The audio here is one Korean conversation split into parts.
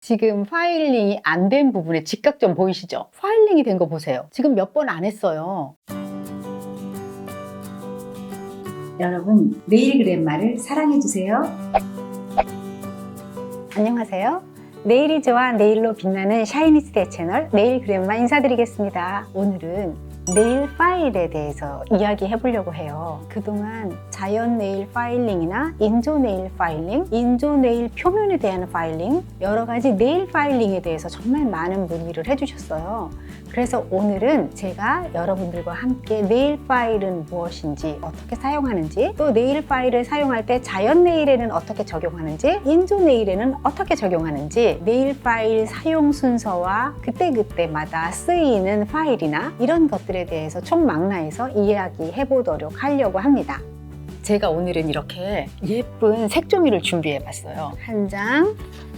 지금 파일링이 안 된 부분에 직각점 보이시죠? 파일링이 된 거 보세요. 지금 몇 번 안 했어요. 여러분, 네일 그랜마를 사랑해주세요. 안녕하세요. 네일이 좋아 네일로 빛나는 샤이니스테 채널 네일 그랜마 인사드리겠습니다. 오늘은 네일 파일에 대해서 이야기해 보려고 해요. 그동안 자연 네일 파일링이나 인조 네일 파일링, 인조 네일 표면에 대한 파일링, 여러 가지 네일 파일링에 대해서 정말 많은 문의를 해주셨어요. 그래서 오늘은 제가 여러분들과 함께 네일 파일은 무엇인지, 어떻게 사용하는지, 또 네일 파일을 사용할 때 자연 네일에는 어떻게 적용하는지, 인조 네일에는 어떻게 적용하는지, 네일 파일 사용 순서와 그때그때마다 쓰이는 파일이나 이런 것들에 대해서 총망라해서 이야기해 보도록 하려고 합니다. 제가 오늘은 이렇게 예쁜 색종이를 준비해 봤어요. 한 장,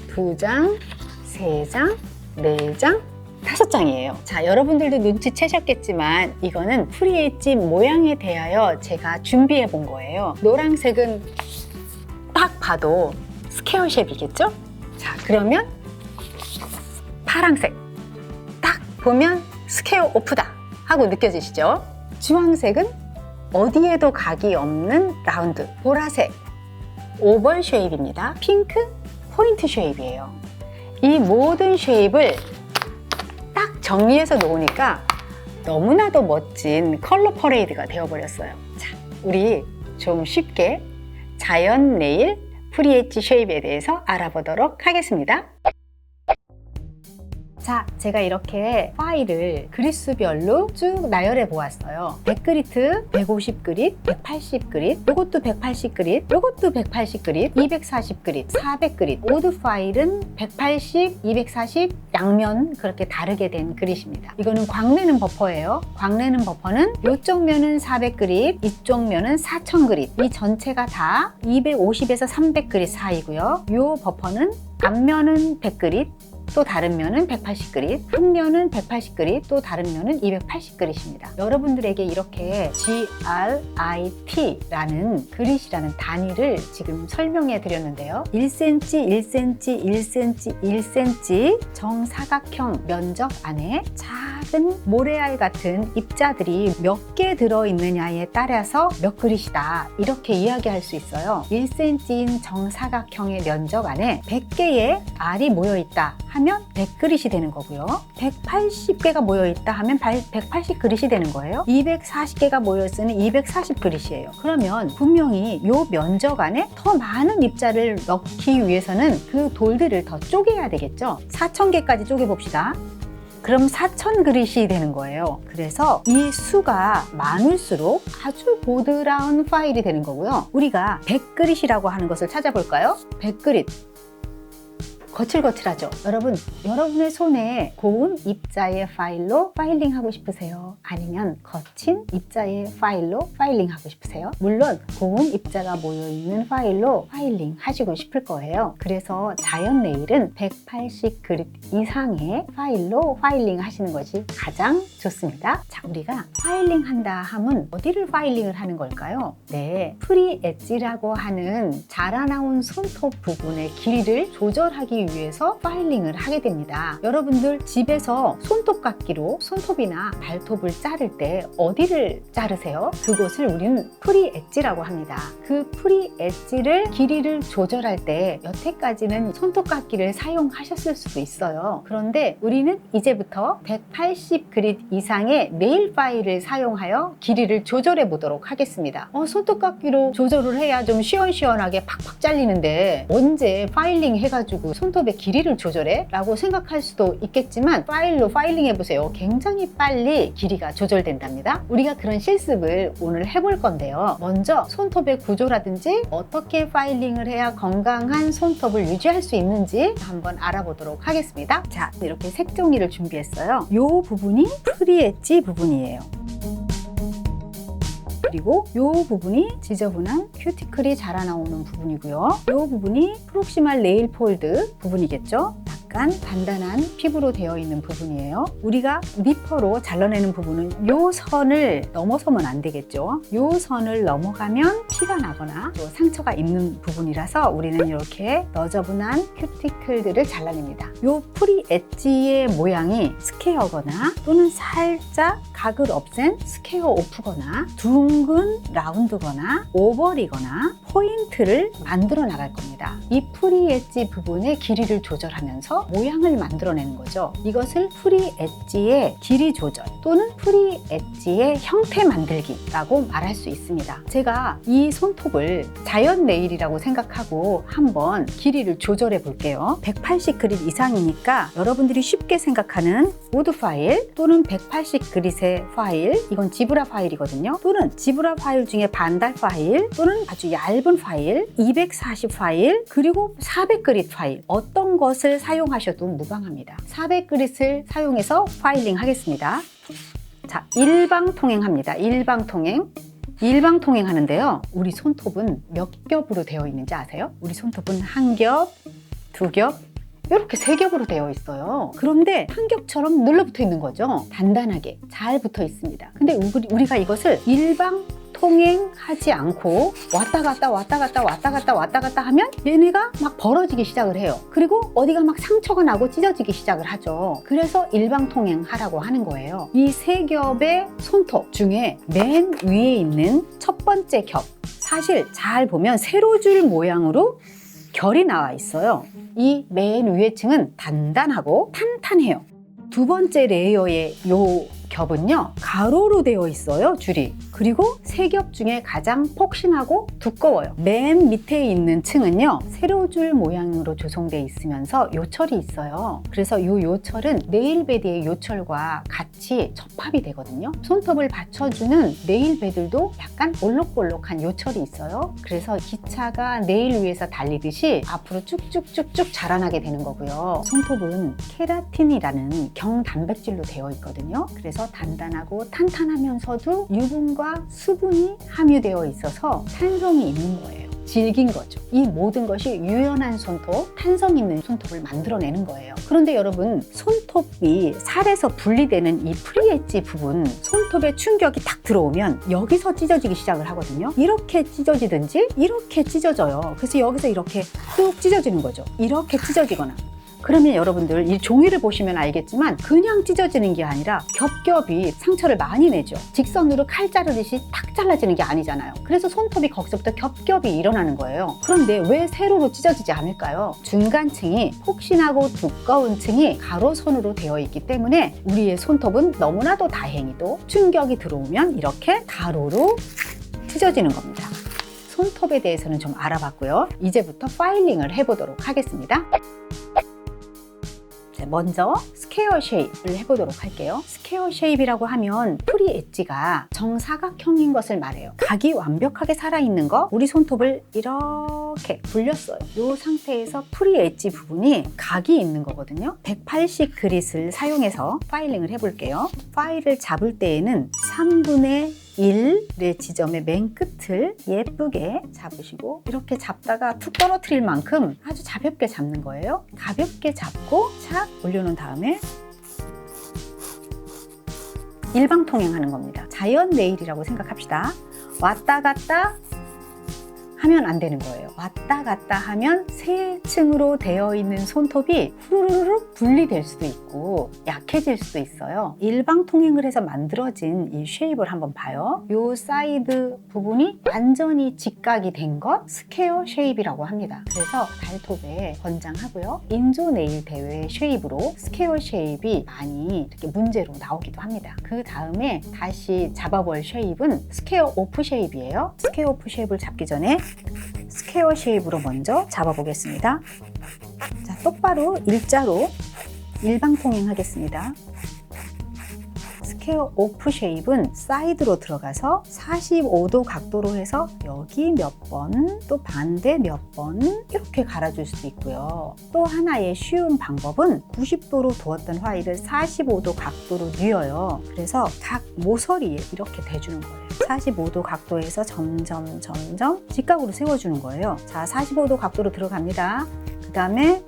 두 장, 세 장, 네 장, 다섯 장이에요. 자, 여러분들도 눈치채셨겠지만 이거는 프리엣지 모양에 대하여 제가 준비해 본 거예요. 노란색은 딱 봐도 스퀘어 쉐입이겠죠? 자, 그러면 파랑색 딱 보면 스퀘어 오프다 하고 느껴지시죠? 주황색은 어디에도 각이 없는 라운드 보라색 오벌 쉐입입니다. 핑크 포인트 쉐입이에요. 이 모든 쉐입을 딱 정리해서 놓으니까 너무나도 멋진 컬러 퍼레이드가 되어버렸어요. 자, 우리 좀 쉽게 자연 네일 프리엣지 쉐입에 대해서 알아보도록 하겠습니다. 자, 제가 이렇게 파일을 그릿수별로 쭉 나열해 보았어요. 100그리트, 150그릿, 180그릿, 요것도 180그릿, 요것도 180그릿, 240그릿, 400그릿. 모두 파일은 180, 240 양면 그렇게 다르게 된 그릿입니다. 이거는 광내는 버퍼예요. 광내는 버퍼는 이쪽 면은 400그릿, 이쪽 면은 4000그릿. 이 전체가 다 250에서 300그릿 사이고요. 요 버퍼는 앞면은 100그릿, 또 다른 면은 180그릿, 한 면은 180그릿, 또 다른 면은 280그릿입니다. 여러분들에게 이렇게 GRIT라는 그릿이라는 단위를 지금 설명해 드렸는데요. 1cm, 1cm, 1cm, 1cm 정사각형 면적 안에 작은 모래알 같은 입자들이 몇 개 들어있느냐에 따라서 몇 그릿이다. 이렇게 이야기할 수 있어요. 1cm인 정사각형의 면적 안에 100개의 알이 모여있다 하면 100그릿이 되는 거고요. 180개가 모여있다 하면 180그릿이 되는 거예요. 240개가 모여있으면 240그릿이에요. 그러면 분명히 이 면적 안에 더 많은 입자를 넣기 위해서는 그 돌들을 더 쪼개야 되겠죠. 4000개까지 쪼개봅시다. 그럼 4천 그릿이 되는 거예요. 그래서 이 수가 많을수록 아주 보드라운 파일이 되는 거고요. 우리가 100그릿이라고 하는 것을 찾아볼까요? 100그릿. 거칠거칠하죠? 여러분, 여러분의 손에 고운 입자의 파일로 파일링 하고 싶으세요? 아니면 거친 입자의 파일로 파일링 하고 싶으세요? 물론 고운 입자가 모여있는 파일로 파일링 하시고 싶을 거예요. 그래서 자연 네일은 180그릿 이상의 파일로 파일링 하시는 것이 가장 좋습니다. 자, 우리가 파일링 한다 하면 어디를 파일링을 하는 걸까요? 네, 프리 엣지라고 하는 자라나온 손톱 부분의 길이를 조절하기 위해서 파일링을 하게 됩니다. 여러분들 집에서 손톱깎이로 손톱이나 발톱을 자를 때 어디를 자르세요? 그곳을 우리는 프리 엣지라고 합니다. 그 프리 엣지를 길이를 조절할 때 여태까지는 손톱깎이를 사용하셨을 수도 있어요. 그런데 우리는 이제부터 180 그릿 이상의 네일 파일을 사용하여 길이를 조절해 보도록 하겠습니다. 어, 손톱깎이로 조절을 해야 좀 시원시원하게 팍팍 잘리는데 언제 파일링 해가지고 손 톱의 길이를 조절해? 라고 생각할 수도 있겠지만 파일로 파일링 해보세요. 굉장히 빨리 길이가 조절된답니다. 우리가 그런 실습을 오늘 해볼 건데요. 먼저 손톱의 구조라든지 어떻게 파일링을 해야 건강한 손톱을 유지할 수 있는지 한번 알아보도록 하겠습니다. 자, 이렇게 색종이를 준비했어요. 이 부분이 프리 엣지 부분이에요. 그리고 이 부분이 지저분한 큐티클이 자라나오는 부분이고요. 이 부분이 프록시말 네일 폴드 부분이겠죠. 약간 단단한 피부로 되어 있는 부분이에요. 우리가 니퍼로 잘라내는 부분은 요 선을 넘어서면 안 되겠죠. 요 선을 넘어가면 피가 나거나 또 상처가 있는 부분이라서 우리는 이렇게 너저분한 큐티클들을 잘라냅니다. 요 프리 엣지의 모양이 스퀘어거나 또는 살짝 각을 없앤 스퀘어 오프거나 둥근 라운드거나 오벌이거나 포인트를 만들어 나갈 겁니다. 이 프리 엣지 부분의 길이를 조절하면서 모양을 만들어내는 거죠. 이것을 프리 엣지의 길이 조절 또는 프리 엣지의 형태 만들기라고 말할 수 있습니다. 제가 이 손톱을 자연 네일이라고 생각하고 한번 길이를 조절해 볼게요. 180 그릿 이상이니까 여러분들이 쉽게 생각하는 우드 파일 또는 180 그릿의 파일 이건 지브라 파일이거든요. 또는 지브라 파일 중에 반달 파일 또는 아주 얇은 파일 240 파일 그리고 400 그릿 파일 어떤 것을 사용 하셔도 무방합니다. 400 그릿을 사용해서 파일링 하겠습니다. 자, 일방 통행합니다. 일방 통행. 일방 통행 하는데요. 우리 손톱은 몇 겹으로 되어 있는지 아세요? 우리 손톱은 한 겹, 두 겹, 이렇게 세 겹으로 되어 있어요. 그런데 한 겹처럼 눌러붙어 있는 거죠. 단단하게 잘 붙어 있습니다. 근데 우리- 우리가 이것을 일방 통행하지 않고 왔다 갔다 왔다 갔다 왔다 갔다 왔다 갔다 하면 얘네가 막 벌어지기 시작을 해요. 그리고 어디가 막 상처가 나고 찢어지기 시작을 하죠. 그래서 일방 통행하라고 하는 거예요. 이 세 겹의 손톱 중에 맨 위에 있는 첫 번째 겹. 사실 잘 보면 세로줄 모양으로 결이 나와 있어요. 이 맨 위에 층은 단단하고 탄탄해요. 두 번째 레이어의 요 겹은요, 가로로 되어 있어요, 줄이. 그리고 세 겹 중에 가장 폭신하고 두꺼워요. 맨 밑에 있는 층은요, 세로줄 모양으로 조성되어 있으면서 요철이 있어요. 그래서 요 요철은 네일베드의 요철과 같이 접합이 되거든요. 손톱을 받쳐주는 네일베들도 약간 올록볼록한 요철이 있어요. 그래서 기차가 네일 위에서 달리듯이 앞으로 쭉쭉쭉쭉 자라나게 되는 거고요. 손톱은 케라틴이라는 경단백질로 되어 있거든요. 그래서 단단하고 탄탄하면서도 유분과 수분이 함유되어 있어서 탄성이 있는 거예요. 질긴 거죠. 이 모든 것이 유연한 손톱, 탄성 있는 손톱을 만들어내는 거예요. 그런데 여러분, 손톱이 살에서 분리되는 이 프리엣지 부분, 손톱에 충격이 딱 들어오면 여기서 찢어지기 시작을 하거든요. 이렇게 찢어지든지 이렇게 찢어져요. 그래서 여기서 이렇게 뚝 찢어지는 거죠. 이렇게 찢어지거나 그러면 여러분들 이 종이를 보시면 알겠지만 그냥 찢어지는 게 아니라 겹겹이 상처를 많이 내죠. 직선으로 칼 자르듯이 탁 잘라지는 게 아니잖아요. 그래서 손톱이 거기서부터 겹겹이 일어나는 거예요. 그런데 왜 세로로 찢어지지 않을까요? 중간층이 폭신하고 두꺼운 층이 가로선으로 되어 있기 때문에 우리의 손톱은 너무나도 다행히도 충격이 들어오면 이렇게 가로로 찢어지는 겁니다. 손톱에 대해서는 좀 알아봤고요. 이제부터 파일링을 해보도록 하겠습니다. 자, 먼저 스퀘어 쉐입을 해보도록 할게요. 스퀘어 쉐입이라고 하면 프리 엣지가 정사각형인 것을 말해요. 각이 완벽하게 살아있는 거 우리 손톱을 이렇게 굴렸어요. 이 상태에서 프리 엣지 부분이 각이 있는 거거든요. 180 그릿을 사용해서 파일링을 해볼게요. 파일을 잡을 때에는 3분의 1의 지점의 맨 끝 을 예쁘게 잡으시고 이렇게 잡다가 툭 떨어뜨릴 만큼 아주 가볍게 잡는 거예요. 가볍게 잡고 착 올려놓은 다음에 일방 통행하는 겁니다. 자연 네일이라고 생각합시다. 왔다 갔다 하면 안 되는 거예요. 왔다 갔다 하면 세 층으로 되어 있는 손톱이 후루룩 분리될 수도 있고 약해질 수도 있어요. 일방 통행을 해서 만들어진 이 쉐입을 한번 봐요. 이 사이드 부분이 완전히 직각이 된 것 스퀘어 쉐입이라고 합니다. 그래서 발톱에 권장하고요. 인조 네일 대회 쉐입으로 스퀘어 쉐입이 많이 이렇게 문제로 나오기도 합니다. 그 다음에 다시 잡아볼 쉐입은 스퀘어 오프 쉐입이에요. 스퀘어 오프 쉐입을 잡기 전에 스퀘어 쉐입으로 먼저 잡아보겠습니다. 자, 똑바로 일자로 일방 통행 하겠습니다. 스퀘어 오프 쉐입은 사이드로 들어가서 45도 각도로 해서 여기 몇 번, 또 반대 몇 번 이렇게 갈아줄 수도 있고요. 또 하나의 쉬운 방법은 90도로 두었던 화일을 45도 각도로 뉘어요. 그래서 각 모서리에 이렇게 대주는 거예요. 45도 각도에서 점점 점점 직각으로 세워주는 거예요. 자, 45도 각도로 들어갑니다. 그 다음에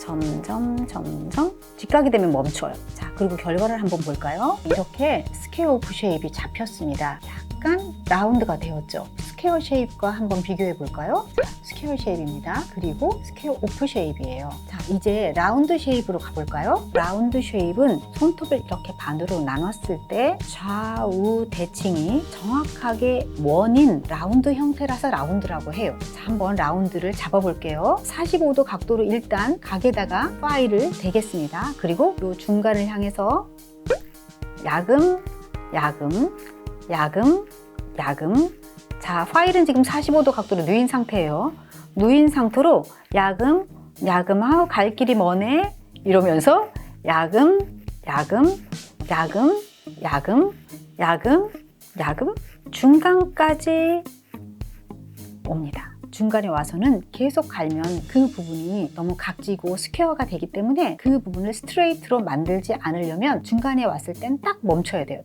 점점 점점 직각이 되면 멈춰요. 자, 그리고 결과를 한번 볼까요? 이렇게 스퀘어 오프 쉐입이 잡혔습니다. 약간 라운드가 되었죠. 스퀘어 쉐입과 한번 비교해 볼까요? 자, 스퀘어 쉐입입니다. 그리고 스퀘어 오프 쉐입이에요. 자, 이제 라운드 쉐입으로 가볼까요? 라운드 쉐입은 손톱을 이렇게 반으로 나눴을 때 좌우 대칭이 정확하게 원인 라운드 형태라서 라운드라고 해요. 자, 한번 라운드를 잡아볼게요. 45도 각도로 일단 각에다가 파일을 대겠습니다. 그리고 이 중간을 향해서 야금, 야금, 야금, 야금. 자, 파일은 지금 45도 각도로 누인 상태예요. 누인 상태로 야금, 야금하고 갈 길이 머네 이러면서 야금, 야금, 야금, 야금, 야금, 야금 중간까지 옵니다. 중간에 와서는 계속 갈면 그 부분이 너무 각지고 스퀘어가 되기 때문에 그 부분을 스트레이트로 만들지 않으려면 중간에 왔을 땐 딱 멈춰야 돼요.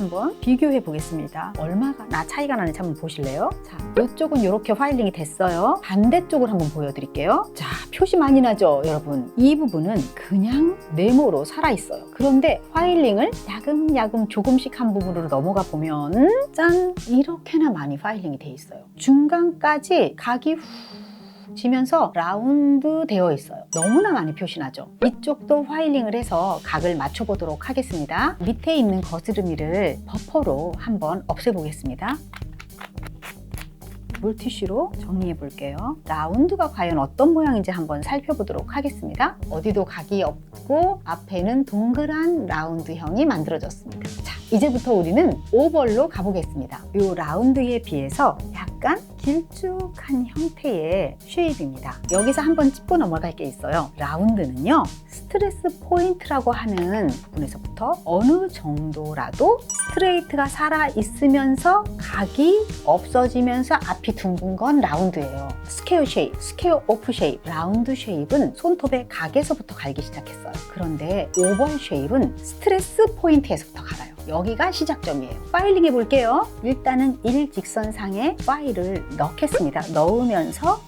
한번 비교해 보겠습니다. 얼마가 나 차이가 나는지 한번 보실래요? 자, 이쪽은 이렇게 파일링이 됐어요. 반대쪽을 한번 보여드릴게요. 자, 표시 많이 나죠, 여러분? 이 부분은 그냥 네모로 살아 있어요. 그런데 파일링을 야금야금 조금씩 한 부분으로 넘어가 보면 짠 이렇게나 많이 파일링이 돼 있어요. 중간까지 각이 후. 지면서 라운드 되어 있어요. 너무나 많이 표시나죠? 이쪽도 파일링을 해서 각을 맞춰 보도록 하겠습니다. 밑에 있는 거스름이를 버퍼로 한번 없애 보겠습니다. 물티슈로 정리해 볼게요. 라운드가 과연 어떤 모양인지 한번 살펴보도록 하겠습니다. 어디도 각이 없고 앞에는 동그란 라운드형이 만들어졌습니다. 자, 이제부터 우리는 오벌로 가보겠습니다. 이 라운드에 비해서 약간 길쭉한 형태의 쉐입입니다. 여기서 한번 짚고 넘어갈 게 있어요. 라운드는요, 스트레스 포인트라고 하는 부분에서부터 어느 정도라도 스트레이트가 살아 있으면서 각이 없어지면서 앞이 둥근 건 라운드예요. 스퀘어 쉐입, 스퀘어 오프 쉐입, 라운드 쉐입은 손톱의 각에서부터 갈기 시작했어요. 그런데 오벌 쉐입은 스트레스 포인트에서부터 갈아요. 여기가 시작점이에요. 파일링 해 볼게요. 일단은 일직선상에 파일을 넣겠습니다. 넣으면서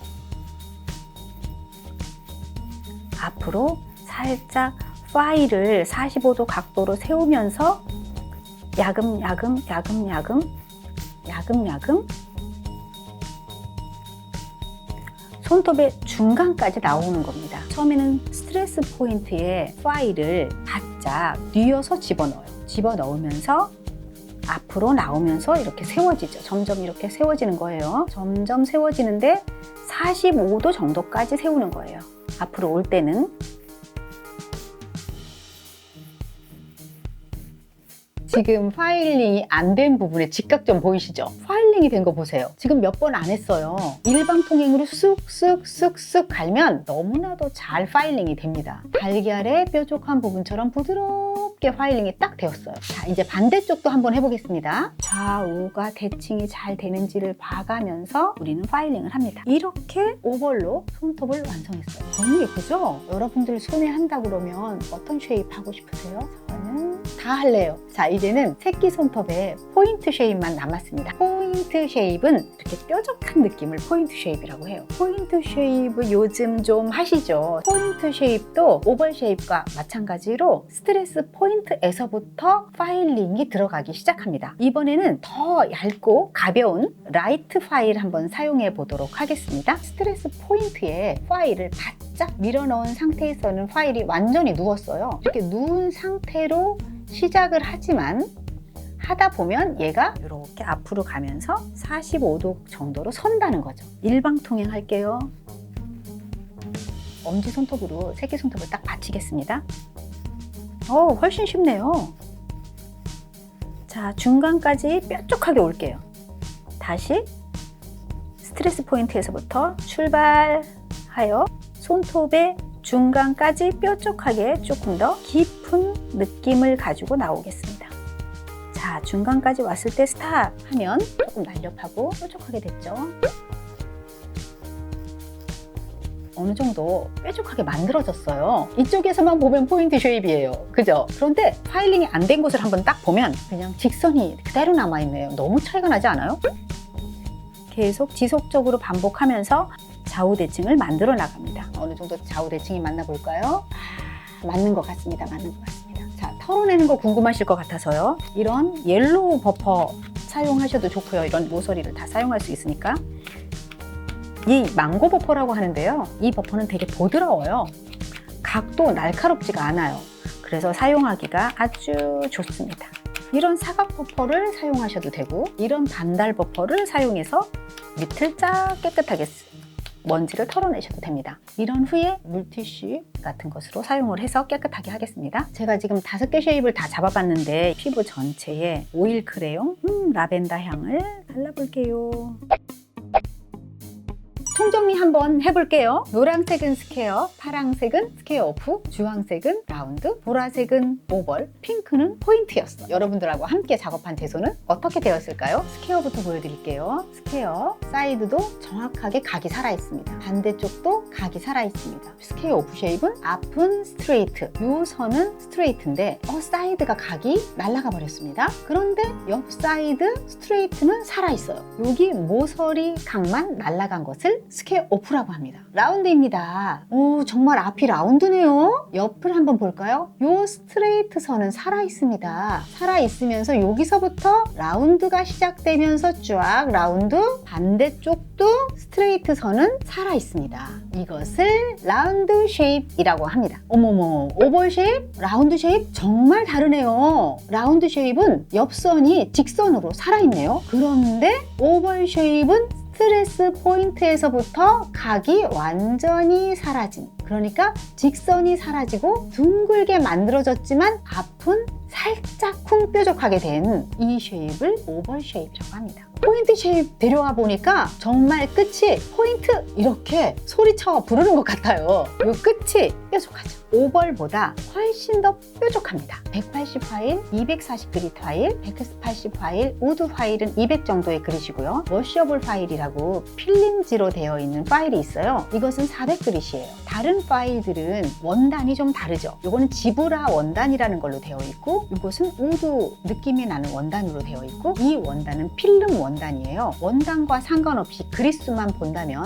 앞으로 살짝 파일을 45도 각도로 세우면서 야금야금 야금야금 야금야금 손톱의 중간까지 나오는 겁니다. 처음에는 스트레스 포인트에 파일을 바짝 뉘어서 집어넣어요. 집어넣으면서 앞으로 나오면서 이렇게 세워지죠. 점점 이렇게 세워지는 거예요. 점점 세워지는데 45도 정도까지 세우는 거예요. 앞으로 올 때는 지금 파일링이 안 된 부분에 직각 점 보이시죠? 파일 링이 된 거 보세요. 지금 몇 번 안 했어요. 일방 통행으로 쑥쑥쑥쑥 갈면 너무나도 잘 파일링이 됩니다. 달걀의 뾰족한 부분처럼 부드럽게 파일링이 딱 되었어요. 자, 이제 반대쪽도 한번 해보겠습니다. 좌우가 대칭이 잘 되는지를 봐가면서 우리는 파일링을 합니다. 이렇게 오벌로 손톱을 완성했어요. 너무 예쁘죠? 여러분들 손에 한다 그러면 어떤 쉐입 하고 싶으세요? 저는 다 할래요. 자, 이제는 새끼 손톱에 포인트 쉐입만 남았습니다. 포인트 쉐입은 이렇게 뾰족한 느낌을 포인트 쉐입이라고 해요. 포인트 쉐입을 요즘 좀 하시죠. 포인트 쉐입도 오벌 쉐입과 마찬가지로 스트레스 포인트에서부터 파일링이 들어가기 시작합니다. 이번에는 더 얇고 가벼운 라이트 파일 한번 사용해 보도록 하겠습니다. 스트레스 포인트에 파일을 바짝 밀어 넣은 상태에서는 파일이 완전히 누웠어요. 이렇게 누운 상태로 시작을 하지만 하다 보면 얘가 이렇게 앞으로 가면서 45도 정도로 선다는 거죠. 일방통행 할게요. 엄지 손톱으로 새끼 손톱을 딱 받치겠습니다. 어, 훨씬 쉽네요. 자, 중간까지 뾰족하게 올게요. 다시 스트레스 포인트에서부터 출발하여 손톱의 중간까지 뾰족하게 조금 더 깊은 느낌을 가지고 나오겠습니다. 자, 중간까지 왔을 때 스탑 하면 조금 날렵하고 뾰족하게 됐죠. 어느 정도 뾰족하게 만들어졌어요. 이쪽에서만 보면 포인트 쉐입이에요. 그죠? 그런데 파일링이 안 된 곳을 한번 딱 보면 그냥 직선이 그대로 남아있네요. 너무 차이가 나지 않아요? 계속 지속적으로 반복하면서 좌우 대칭을 만들어 나갑니다. 어느 정도 좌우 대칭이 맞나 볼까요? 아, 맞는 것 같습니다. 맞는 것 같습니다. 자, 털어내는 거 궁금하실 것 같아서요. 이런 옐로우 버퍼 사용하셔도 좋고요. 이런 모서리를 다 사용할 수 있으니까. 이 망고 버퍼라고 하는데요. 이 버퍼는 되게 부드러워요. 각도 날카롭지가 않아요. 그래서 사용하기가 아주 좋습니다. 이런 사각 버퍼를 사용하셔도 되고 이런 반달 버퍼를 사용해서 밑을 쫙 깨끗하게 쓰- 먼지를 털어내셔도 됩니다. 이런 후에 물티슈 같은 것으로 사용을 해서 깨끗하게 하겠습니다. 제가 지금 다섯 개 쉐입을 다 잡아봤는데 피부 전체에 오일 크레용, 음, 라벤더 향을 발라볼게요. 총정리 한번 해볼게요. 노란색은 스퀘어, 파랑색은 스퀘어 오프, 주황색은 라운드, 보라색은 오벌, 핑크는 포인트였어. 여러분들하고 함께 작업한 제 손은 어떻게 되었을까요? 스퀘어부터 보여드릴게요. 스퀘어, 사이드도 정확하게 각이 살아있습니다. 반대쪽도 각이 살아있습니다. 스퀘어 오프 쉐입은 앞은 스트레이트, 요 선은 스트레이트인데 어, 사이드가 각이 날아가 버렸습니다. 그런데 옆 사이드 스트레이트는 살아있어요. 여기 모서리 각만 날아간 것을 스퀘어 오프라고 합니다. 라운드입니다. 오, 정말 앞이 라운드네요. 옆을 한번 볼까요? 요 스트레이트 선은 살아있습니다. 살아있으면서 여기서부터 라운드가 시작되면서 쫙 라운드 반대쪽도 스트레이트 선은 살아있습니다. 이것을 라운드 쉐입이라고 합니다. 어머머, 오벌 쉐입, 라운드 쉐입 정말 다르네요. 라운드 쉐입은 옆선이 직선으로 살아있네요. 그런데 오벌 쉐입은 스트레스 포인트에서부터 각이 완전히 사라진 그러니까 직선이 사라지고 둥글게 만들어졌지만 앞은 살짝 쿵 뾰족하게 된 이 쉐입을 오벌 쉐입이라고 합니다. 포인트 쉐입 데려와 보니까 정말 끝이 포인트 이렇게 소리쳐 부르는 것 같아요. 이 끝이 뾰족하죠. 오벌보다 훨씬 더 뾰족합니다. 180 파일, 240 그리드 파일, 180 파일, 우드 파일은 200 정도의 그릿이고요. 워셔블 파일이라고 필름지로 되어 있는 파일이 있어요. 이것은 400 그릿이에요. 다른 파일들은 원단이 좀 다르죠. 이거는 지브라 원단이라는 걸로 되어 있고 이것은 우드 느낌이 나는 원단으로 되어 있고 이 원단은 필름 원단 이에요. 원단과 상관없이 그릿수만 본다면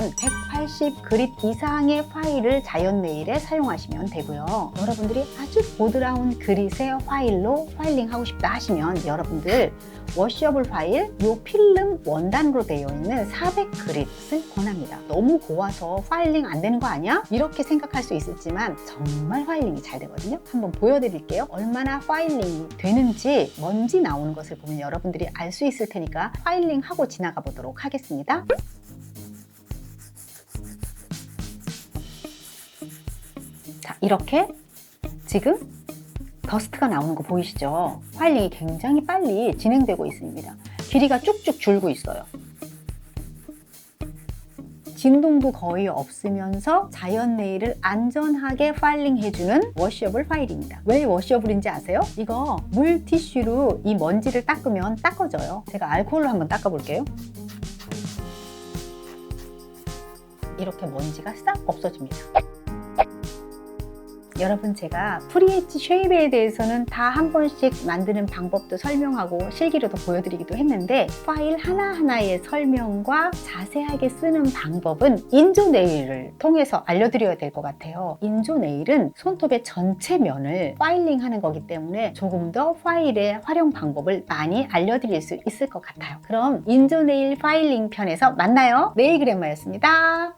180 그릿 이상의 파일을 자연 네일에 사용하시면 되고요. 여러분들이 아주 보드라운 그릿의 파일로 파일링 하고 싶다 하시면 여러분들 워셔블 파일 요 필름 원단으로 되어 있는 400 그릿을 권합니다. 너무 고와서 파일링 안 되는 거 아니야? 이렇게 생각할 수 있을지만 정말 파일링이 잘 되거든요. 한번 보여드릴게요. 얼마나 파일링이 되는지 먼지 나오는 것을 보면 여러분들이 알 수 있을 테니까 파일링 하고 지나가 보도록 하겠습니다. 이렇게 지금 더스트가 나오는 거 보이시죠? 파일링이 굉장히 빨리 진행되고 있습니다. 길이가 쭉쭉 줄고 있어요. 진동도 거의 없으면서 자연 네일을 안전하게 파일링 해주는 워셔블 파일입니다. 왜 워셔블인지 아세요? 이거 물티슈로 이 먼지를 닦으면 닦아져요. 제가 알코올로 한번 닦아볼게요. 이렇게 먼지가 싹 없어집니다. 여러분 제가 프리엣지 쉐입에 대해서는 다 한 번씩 만드는 방법도 설명하고 실기로도 보여드리기도 했는데 파일 하나하나의 설명과 자세하게 쓰는 방법은 인조 네일을 통해서 알려드려야 될 것 같아요. 인조 네일은 손톱의 전체 면을 파일링 하는 거기 때문에 조금 더 파일의 활용 방법을 많이 알려드릴 수 있을 것 같아요. 그럼 인조 네일 파일링 편에서 만나요. 네일 그래머였습니다.